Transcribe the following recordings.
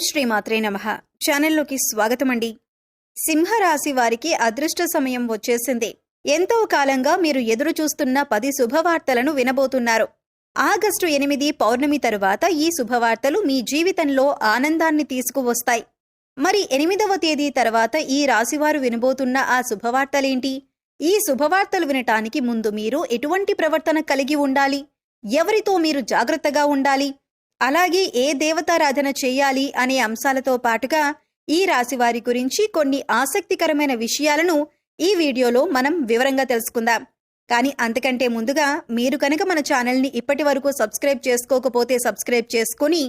శ్రీమాత్రే నమ. ఛానల్లోకి స్వాగతం అండి సింహరాశి వారికి అదృష్ట సమయం వచ్చేసింది. ఎంతో కాలంగా మీరు ఎదురు చూస్తున్న పది శుభవార్తలను వినబోతున్నారు. ఆగస్టు ఎనిమిది పౌర్ణమి తరువాత ఈ శుభవార్తలు మీ జీవితంలో ఆనందాన్ని తీసుకువస్తాయి. మరి ఎనిమిదవ తేదీ తర్వాత ఈ రాశివారు వినబోతున్న ఆ శుభవార్తలేంటి? ఈ శుభవార్తలు వినటానికి ముందు మీరు ఎటువంటి ప్రవర్తన కలిగి ఉండాలి? ఎవరితో మీరు జాగ్రత్తగా ఉండాలి? అలాగే ఏ దేవతారాధన చేయాలి అనే అంశాలతో పాటుగా ఈ రాశివారి గురించి కొన్ని ఆసక్తికరమైన విషయాలను ఈ వీడియోలో మనం వివరంగా తెలుసుకుందాం. కానీ అంతకంటే ముందుగా మీరు కనుక మన ఛానల్ని ఇప్పటి వరకు సబ్స్క్రైబ్ చేసుకోకపోతే సబ్స్క్రైబ్ చేసుకుని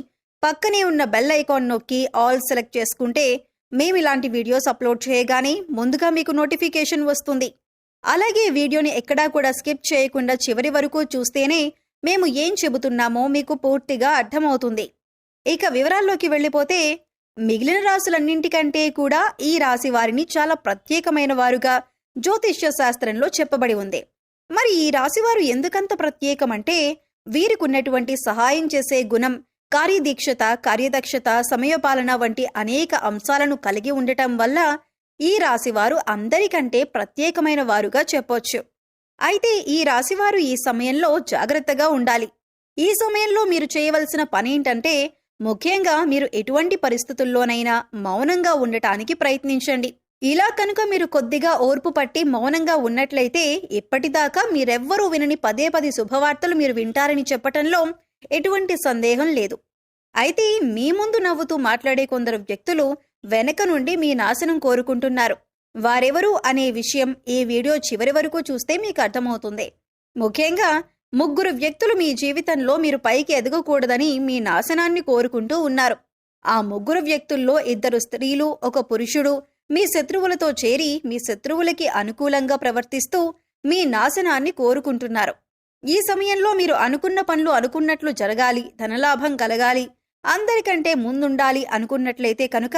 పక్కనే ఉన్న బెల్ ఐకాన్ నొక్కి ఆల్ సెలెక్ట్ చేసుకుంటే మేము ఇలాంటి వీడియోస్ అప్లోడ్ చేయగానే ముందుగా మీకు నోటిఫికేషన్ వస్తుంది. అలాగే వీడియోని ఎక్కడా కూడా స్కిప్ చేయకుండా చివరి వరకు చూస్తేనే మేము ఏం చెబుతున్నామో మీకు పూర్తిగా అర్థమవుతుంది. ఇక వివరాల్లోకి వెళ్ళిపోతే మిగిలిన రాసులన్నింటికంటే కూడా ఈ రాశి వారిని చాలా ప్రత్యేకమైన వారుగా జ్యోతిష్య శాస్త్రంలో చెప్పబడి ఉంది. మరి ఈ రాశివారు ఎందుకంత ప్రత్యేకమంటే వీరికున్నటువంటి సహాయం చేసే గుణం కార్యదీక్షత కార్యదక్షత సమయపాలన వంటి అనేక అంశాలను కలిగి ఉండటం వల్ల ఈ రాశివారు అందరికంటే ప్రత్యేకమైన వారుగా చెప్పొచ్చు. అయితే ఈ రాశివారు ఈ సమయంలో జాగ్రత్తగా ఉండాలి. ఈ సమయంలో మీరు చేయవలసిన పనేంటంటే ముఖ్యంగా మీరు ఎటువంటి పరిస్థితుల్లోనైనా మౌనంగా ఉండటానికి ప్రయత్నించండి. ఇలా కనుక మీరు కొద్దిగా ఓర్పు పట్టి మౌనంగా ఉన్నట్లయితే ఇప్పటిదాకా మీరెవ్వరూ వినని పదే పది శుభవార్తలు మీరు వింటారని చెప్పటంలో ఎటువంటి సందేహం లేదు. అయితే మీ ముందు నవ్వుతూ మాట్లాడే కొందరు వ్యక్తులు వెనక నుండి మీ నాశనం కోరుకుంటున్నారు. వారెవరు అనే విషయం ఈ వీడియో చివరి వరకు చూస్తే మీకు అర్థమవుతుంది. ముఖ్యంగా ముగ్గురు వ్యక్తులు మీ జీవితంలో మీరు పైకి ఎదగకూడదని మీ నాశనాన్ని కోరుకుంటూ ఉన్నారు. ఆ ముగ్గురు వ్యక్తుల్లో ఇద్దరు స్త్రీలు ఒక పురుషుడు. మీ శత్రువులతో చేరి మీ శత్రువులకి అనుకూలంగా ప్రవర్తిస్తూ మీ నాశనాన్ని కోరుకుంటున్నారు. ఈ సమయంలో మీరు అనుకున్న పనులు అనుకున్నట్లు జరగాలి ధనలాభం కలగాలి అందరికంటే ముందుండాలి అనుకున్నట్లయితే కనుక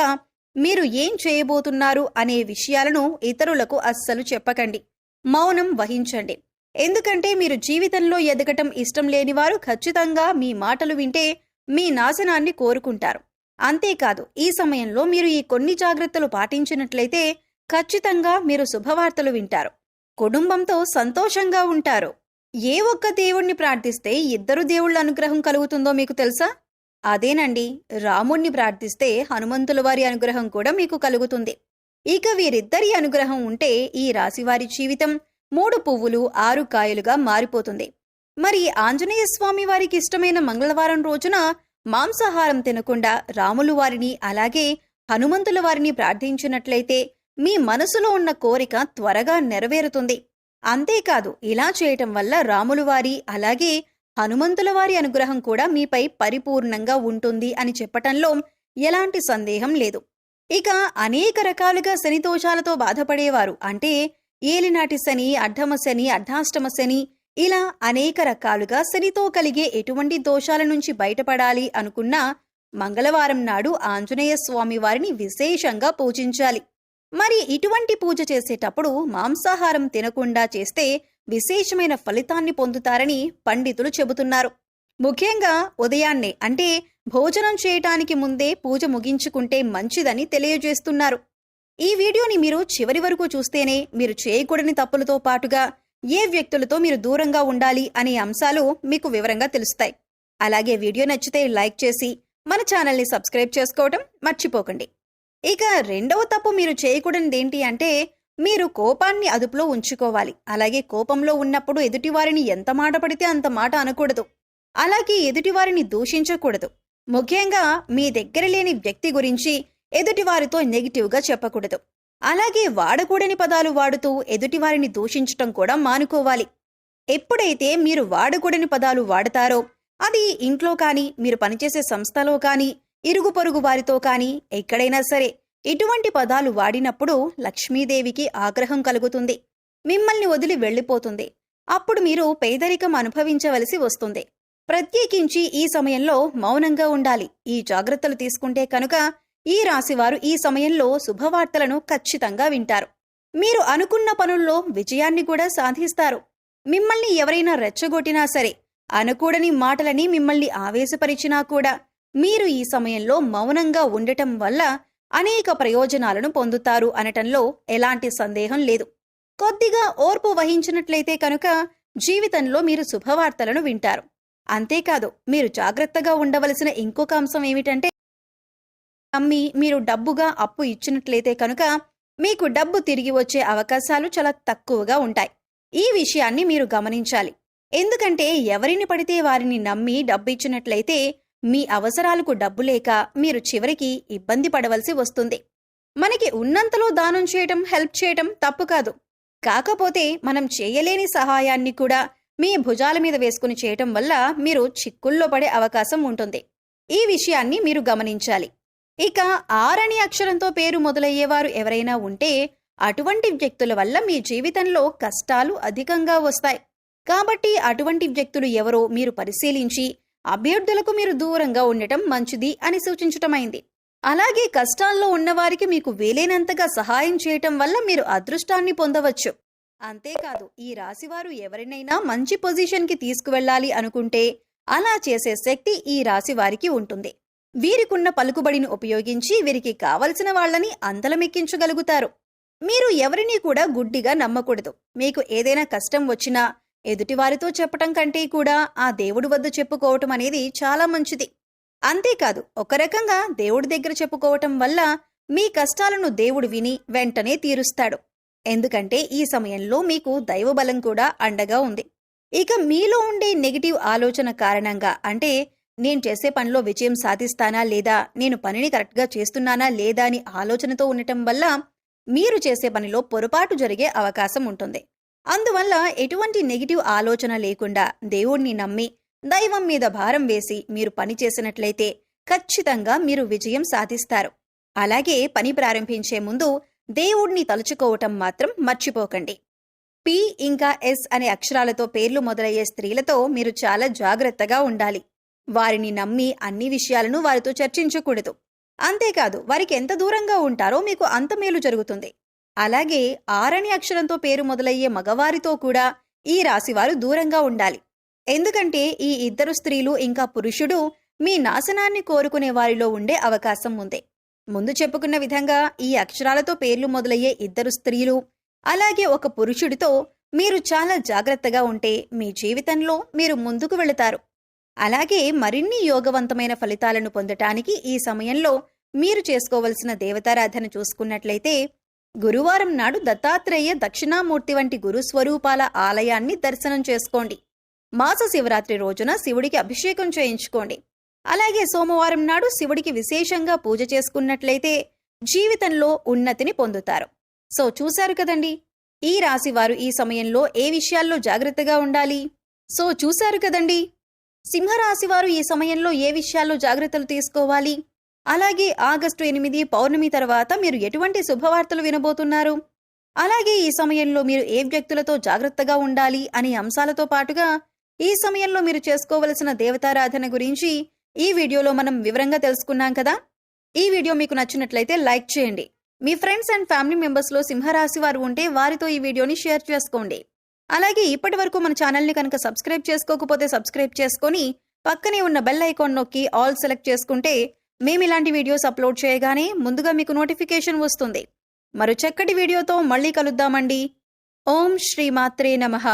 మీరు ఏం చేయబోతున్నారు అనే విషయాలను ఇతరులకు అస్సలు చెప్పకండి. మౌనం వహించండి. ఎందుకంటే మీరు జీవితంలో ఎదగటం ఇష్టం లేనివారు ఖచ్చితంగా మీ మాటలు వింటే మీ నాశనాన్ని కోరుకుంటారు. అంతేకాదు ఈ సమయంలో మీరు ఈ కొన్ని జాగ్రత్తలు పాటించినట్లయితే ఖచ్చితంగా మీరు శుభవార్తలు వింటారు. కుటుంబంతో సంతోషంగా ఉంటారు. ఏ ఒక్క దేవుణ్ణి ప్రార్థిస్తే ఇద్దరు దేవుళ్ళ అనుగ్రహం కలుగుతుందో మీకు తెలుసా? అదేనండి. రాముణ్ణి ప్రార్థిస్తే హనుమంతుల వారి అనుగ్రహం కూడా మీకు కలుగుతుంది. ఇక వీరిద్దరి అనుగ్రహం ఉంటే ఈ రాశివారి జీవితం మూడు పువ్వులు ఆరు కాయలుగా మారిపోతుంది. మరి ఆంజనేయ స్వామి వారికి ఇష్టమైన మంగళవారం రోజున మాంసాహారం తినకుండా రాములు వారిని అలాగే హనుమంతుల వారిని ప్రార్థించినట్లయితే మీ మనసులో ఉన్న కోరిక త్వరగా నెరవేరుతుంది. అంతేకాదు ఇలా చేయటం వల్ల రాములు వారి అలాగే హనుమంతుల వారి అనుగ్రహం కూడా మీపై పరిపూర్ణంగా ఉంటుంది అని చెప్పటంలో ఎలాంటి సందేహం లేదు. ఇక అనేక రకాలుగా శని దోషాలతో బాధపడేవారు అంటే ఏలినాటి శని అర్ధమ శని అర్ధాష్టమ శని ఇలా అనేక రకాలుగా శనితో కలిగే ఎటువంటి దోషాల నుంచి బయటపడాలి అనుకున్నా మంగళవారం నాడు ఆంజనేయ స్వామి వారిని విశేషంగా పూజించాలి. మరి ఇటువంటి పూజ చేసేటప్పుడు మాంసాహారం తినకుండా చేస్తే విశేషమైన ఫలితాన్ని పొందుతారని పండితులు చెబుతున్నారు. ముఖ్యంగా ఉదయాన్నే అంటే భోజనం చేయటానికి ముందే పూజ ముగించుకుంటే మంచిదని తెలియజేస్తున్నారు. ఈ వీడియోని మీరు చివరి వరకు చూస్తేనే మీరు చేయకూడని తప్పులతో పాటుగా ఏ వ్యక్తులతో మీరు దూరంగా ఉండాలి అనే అంశాలు మీకు వివరంగా తెలుస్తాయి. అలాగే వీడియో నచ్చితే లైక్ చేసి మన ఛానల్ని సబ్స్క్రైబ్ చేసుకోవటం మర్చిపోకండి. ఇక రెండవ తప్పు మీరు చేయకూడనిది ఏంటి అంటే మీరు కోపాన్ని అదుపులో ఉంచుకోవాలి. అలాగే కోపంలో ఉన్నప్పుడు ఎదుటివారిని ఎంత మాట పడితే అంత మాట అనకూడదు. అలాగే ఎదుటివారిని దూషించకూడదు. ముఖ్యంగా మీ దగ్గర లేని వ్యక్తి గురించి ఎదుటివారితో నెగిటివ్గా చెప్పకూడదు. అలాగే వాడకూడని పదాలు వాడుతూ ఎదుటివారిని దూషించటం కూడా మానుకోవాలి. ఎప్పుడైతే మీరు వాడకూడని పదాలు వాడతారో అది ఇంట్లో కానీ మీరు పనిచేసే సంస్థలో కానీ ఇరుగు పొరుగు వారితో కానీ ఎక్కడైనా సరే ఇటువంటి పదాలు వాడినప్పుడు లక్ష్మీదేవికి ఆగ్రహం కలుగుతుంది. మిమ్మల్ని వదిలి వెళ్ళిపోతుంది. అప్పుడు మీరు పేదరికం అనుభవించవలసి వస్తుంది. ప్రత్యేకించి ఈ సమయంలో మౌనంగా ఉండాలి. ఈ జాగ్రత్తలు తీసుకుంటే కనుక ఈ రాశివారు ఈ సమయంలో శుభవార్తలను ఖచ్చితంగా వింటారు. మీరు అనుకున్న పనుల్లో విజయాన్ని కూడా సాధిస్తారు. మిమ్మల్ని ఎవరైనా రెచ్చగొట్టినా సరే అనుకూడని మాటలని మిమ్మల్ని ఆవేశపరిచినా కూడా మీరు ఈ సమయంలో మౌనంగా ఉండటం వల్ల అనేక ప్రయోజనాలను పొందుతారు అనటంలో ఎలాంటి సందేహం లేదు. కొద్దిగా ఓర్పు వహించినట్లయితే కనుక జీవితంలో మీరు శుభవార్తలను వింటారు. అంతేకాదు మీరు జాగ్రత్తగా ఉండవలసిన ఇంకొక అంశం ఏమిటంటే అమ్మి మీరు డబ్బుగా అప్పు ఇచ్చినట్లయితే కనుక మీకు డబ్బు తిరిగి వచ్చే అవకాశాలు చాలా తక్కువగా ఉంటాయి. ఈ విషయాన్ని మీరు గమనించాలి. ఎందుకంటే ఎవరిని పడితే వారిని నమ్మి డబ్బు ఇచ్చినట్లయితే మీ అవసరాలకు డబ్బు లేక మీరు చివరికి ఇబ్బంది పడవలసి వస్తుంది. మనకి ఉన్నంతలో దానం చేయటం హెల్ప్ చేయటం తప్పు కాదు. కాకపోతే మనం చేయలేని సహాయాన్ని కూడా మీ భుజాల మీద వేసుకుని చేయటం వల్ల మీరు చిక్కుల్లో పడే అవకాశం ఉంటుంది. ఈ విషయాన్ని మీరు గమనించాలి. ఇక ఆరని అక్షరంతో పేరు మొదలయ్యేవారు ఎవరైనా ఉంటే అటువంటి వ్యక్తుల వల్ల మీ జీవితంలో కష్టాలు అధికంగా వస్తాయి. కాబట్టి అటువంటి వ్యక్తులు ఎవరో మీరు పరిశీలించి అభ్యర్థులకు మీరు దూరంగా ఉండటం మంచిది అని సూచించటమైంది. అలాగే కష్టాల్లో ఉన్నవారికి మీకు వీలైనంతగా సహాయం చేయటం వల్ల మీరు అదృష్టాన్ని పొందవచ్చు. అంతేకాదు ఈ రాశివారు ఎవరినైనా మంచి పొజిషన్కి తీసుకువెళ్ళాలి అనుకుంటే అలా చేసే శక్తి ఈ రాశి వారికి ఉంటుంది. వీరికున్న పలుకుబడిని ఉపయోగించి వీరికి కావలసిన వాళ్ళని అందలమెక్కించగలుగుతారు. మీరు ఎవరినీ కూడా గుడ్డిగా నమ్మకూడదు. మీకు ఏదైనా కష్టం వచ్చినా ఎదుటివారితో చెప్పటం కంటే కూడా ఆ దేవుడి వద్ద చెప్పుకోవటం అనేది చాలా మంచిది. అంతేకాదు ఒక రకంగా దేవుడి దగ్గర చెప్పుకోవటం వల్ల మీ కష్టాలను దేవుడు విని వెంటనే తీరుస్తాడు. ఎందుకంటే ఈ సమయంలో మీకు దైవబలం కూడా అండగా ఉంది. ఇక మీలో ఉండే నెగిటివ్ ఆలోచన కారణంగా అంటే నేను చేసే పనిలో విజయం సాధిస్తానా లేదా నేను పనిని కరెక్ట్గా చేస్తున్నానా లేదా అని ఆలోచనతో ఉండటం వల్ల మీరు చేసే పనిలో పొరపాటు జరిగే అవకాశం ఉంటుంది. అందువల్ల ఎటువంటి నెగిటివ్ ఆలోచన లేకుండా దేవుణ్ణి నమ్మి దైవం మీద భారం వేసి మీరు పని చేసినట్లయితే ఖచ్చితంగా మీరు విజయం సాధిస్తారు. అలాగే పని ప్రారంభించే ముందు దేవుణ్ణి తలుచుకోవటం మాత్రం మర్చిపోకండి. పి ఇంకా ఎస్ అనే అక్షరాలతో పేర్లు మొదలయ్యే స్త్రీలతో మీరు చాలా జాగ్రత్తగా ఉండాలి. వారిని నమ్మి అన్ని విషయాలను వారితో చర్చించకూడదు. అంతేకాదు వారికి ఎంత దూరంగా ఉంటారో మీకు అంత మేలు జరుగుతుంది. అలాగే ఆరణి అక్షరంతో పేరు మొదలయ్యే మగవారితో కూడా ఈ రాశివారు దూరంగా ఉండాలి. ఎందుకంటే ఈ ఇద్దరు స్త్రీలు ఇంకా పురుషుడు మీ నాశనాన్ని కోరుకునే వారిలో ఉండే అవకాశం ఉంది. ముందు చెప్పుకున్న విధంగా ఈ అక్షరాలతో పేర్లు మొదలయ్యే ఇద్దరు స్త్రీలు అలాగే ఒక పురుషుడితో మీరు చాలా జాగ్రత్తగా ఉంటే మీ జీవితంలో మీరు ముందుకు వెళతారు. అలాగే మరిన్ని యోగవంతమైన ఫలితాలను పొందటానికి ఈ సమయంలో మీరు చేసుకోవలసిన దేవతారాధన చూసుకున్నట్లయితే గురువారం నాడు దత్తాత్రేయ దక్షిణామూర్తి వంటి గురుస్వరూపాల ఆలయాన్ని దర్శనం చేసుకోండి. మాస శివరాత్రి రోజున శివుడికి అభిషేకం చేయించుకోండి. అలాగే సోమవారం నాడు శివుడికి విశేషంగా పూజ చేసుకున్నట్లయితే జీవితంలో ఉన్నతిని పొందుతారు. సో చూశారు కదండి? ఈ రాశివారు ఈ సమయంలో ఏ విషయాల్లో జాగ్రత్తగా ఉండాలి? సో చూశారు కదండి? సింహరాశివారు ఈ సమయంలో ఏ విషయాల్లో జాగ్రత్తలు తీసుకోవాలి? అలాగే ఆగస్టు ఎనిమిది పౌర్ణమి తర్వాత మీరు ఎటువంటి శుభవార్తలు వినబోతున్నారు? అలాగే ఈ సమయంలో మీరు ఏ వ్యక్తులతో జాగ్రత్తగా ఉండాలి అనే అంశాలతో పాటుగా ఈ సమయంలో మీరు చేసుకోవలసిన దేవతారాధన గురించి ఈ వీడియోలో మనం వివరంగా తెలుసుకున్నాం కదా? ఈ వీడియో మీకు నచ్చినట్లయితే లైక్ చేయండి. మీ ఫ్రెండ్స్ అండ్ ఫ్యామిలీ మెంబర్స్లో సింహరాశి వారు ఉంటే వారితో ఈ వీడియోని షేర్ చేసుకోండి. అలాగే ఇప్పటి వరకు మన ఛానల్ని కనుక సబ్స్క్రైబ్ చేసుకోకపోతే సబ్స్క్రైబ్ చేసుకొని పక్కనే ఉన్న బెల్ ఐకాన్ నొక్కి ఆల్ సెలెక్ట్ చేసుకుంటే మేము ఇలాంటి వీడియోస్ అప్లోడ్ చేయగానే ముందుగా మీకు నోటిఫికేషన్ వస్తుంది. మరో చక్కటి వీడియోతో మళ్ళీ కలుద్దామండి. ఓం శ్రీ మాత్రే నమః.